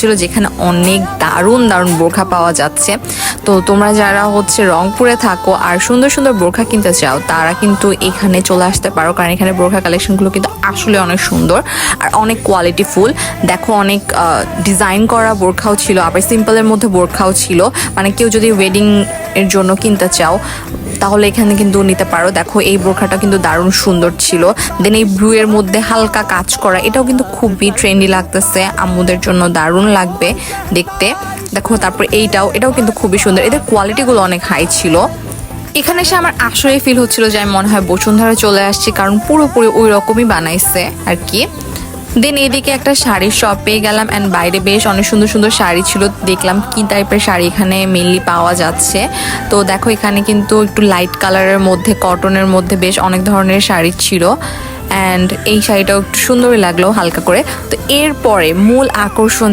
হচ্ছিল যেখানে অনেক দারুণ দারুণ বোরখা পাওয়া যাচ্ছে। তো তোমরা যারা হচ্ছে রংপুরে থাকো আর সুন্দর সুন্দর বোরখা কিনতে চাও, তারা কিন্তু এখানে চলে আসতে পারো। কারণ এখানে বোরখা কালেকশনগুলো কিন্তু আসলে অনেক সুন্দর আর অনেক কোয়ালিটি ফুল। দেখো অনেক ডিজাইন করা বোরখাও ছিল, আবার সিম্পলের মধ্যে বোরখাও ছিল। মানে কেউ যদি ওয়েডিং এর জন্য কিনতে চাও, তাহলে এখানে কিন্তু নিতে পারো। দেখো, এই বোরখাটা কিন্তু দারুণ সুন্দর ছিল। দেন এই ব্লু এর মধ্যে হালকা কাজ করা, এটাও কিন্তু খুবই ট্রেন্ডি লাগতেছে। আম্মুদের জন্য দারুণ লাগবে দেখতে। দেখো, তারপর এইটাও, এটাও কিন্তু খুবই সুন্দর। এদের কোয়ালিটিগুলো অনেক হাই ছিল। এখানে এসে আমার আসলে ফিল হচ্ছিল যে আমি মনে হয় বসুন্ধরা চলে আসছি, কারণ পুরোপুরি ওই রকমই বানাইছে আর কি। দেন এদিকে একটা শাড়ির শপ পেয়ে গেলাম অ্যান্ড বাইরে বেশ অনেক সুন্দর সুন্দর শাড়ি ছিল। দেখলাম কি টাইপের শাড়ি এখানে মেনলি পাওয়া যাচ্ছে। তো দেখো এখানে কিন্তু একটু লাইট কালারের মধ্যে কটনের মধ্যে বেশ অনেক ধরনের শাড়ি ছিল। অ্যান্ড এই শাড়িটাও একটু সুন্দরই লাগল হালকা করে। তো এরপরে মূল আকর্ষণ